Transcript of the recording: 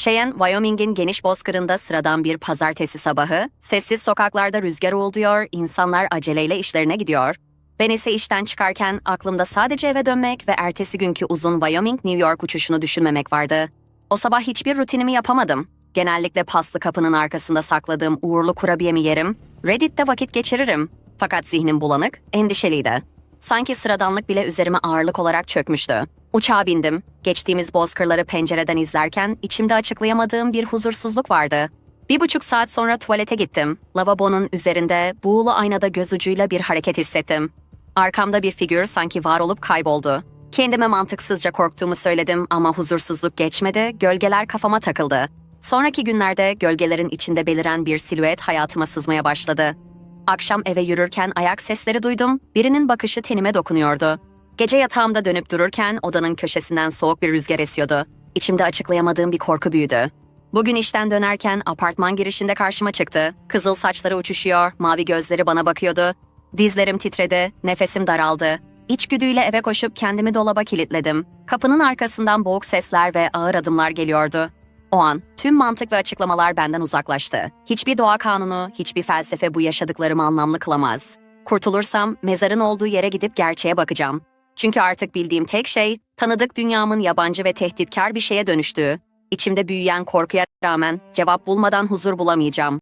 Cheyenne, Wyoming'in geniş bozkırında sıradan bir pazartesi sabahı, sessiz sokaklarda rüzgar uğulduyor, insanlar aceleyle işlerine gidiyor. Ben ise işten çıkarken aklımda sadece eve dönmek ve ertesi günkü uzun Wyoming-New York uçuşunu düşünmemek vardı. O sabah hiçbir rutinimi yapamadım. Genellikle paslı kapının arkasında sakladığım uğurlu kurabiyemi yerim, Reddit'te vakit geçiririm. Fakat zihnim bulanık, endişeliydi. Sanki sıradanlık bile üzerime ağırlık olarak çökmüştü. Uçağa bindim. Geçtiğimiz bozkırları pencereden izlerken içimde açıklayamadığım bir huzursuzluk vardı. Bir buçuk saat sonra tuvalete gittim. Lavabonun üzerinde buğulu aynada göz ucuyla bir hareket hissettim. Arkamda bir figür sanki var olup kayboldu. Kendime mantıksızca korktuğumu söyledim ama huzursuzluk geçmedi, gölgeler kafama takıldı. Sonraki günlerde gölgelerin içinde beliren bir silüet hayatıma sızmaya başladı. Akşam eve yürürken ayak sesleri duydum, birinin bakışı tenime dokunuyordu. Gece yatağımda dönüp dururken odanın köşesinden soğuk bir rüzgar esiyordu. İçimde açıklayamadığım bir korku büyüdü. Bugün işten dönerken apartman girişinde karşıma çıktı. Kızıl saçları uçuşuyor, mavi gözleri bana bakıyordu. Dizlerim titredi, nefesim daraldı. İçgüdüyle eve koşup kendimi dolaba kilitledim. Kapının arkasından boğuk sesler ve ağır adımlar geliyordu. O an tüm mantık ve açıklamalar benden uzaklaştı. Hiçbir doğa kanunu, hiçbir felsefe bu yaşadıklarımı anlamlı kılamaz. Kurtulursam mezarın olduğu yere gidip gerçeğe bakacağım. Çünkü artık bildiğim tek şey tanıdık dünyamın yabancı ve tehditkar bir şeye dönüştüğü. İçimde büyüyen korkuya rağmen cevap bulmadan huzur bulamayacağım.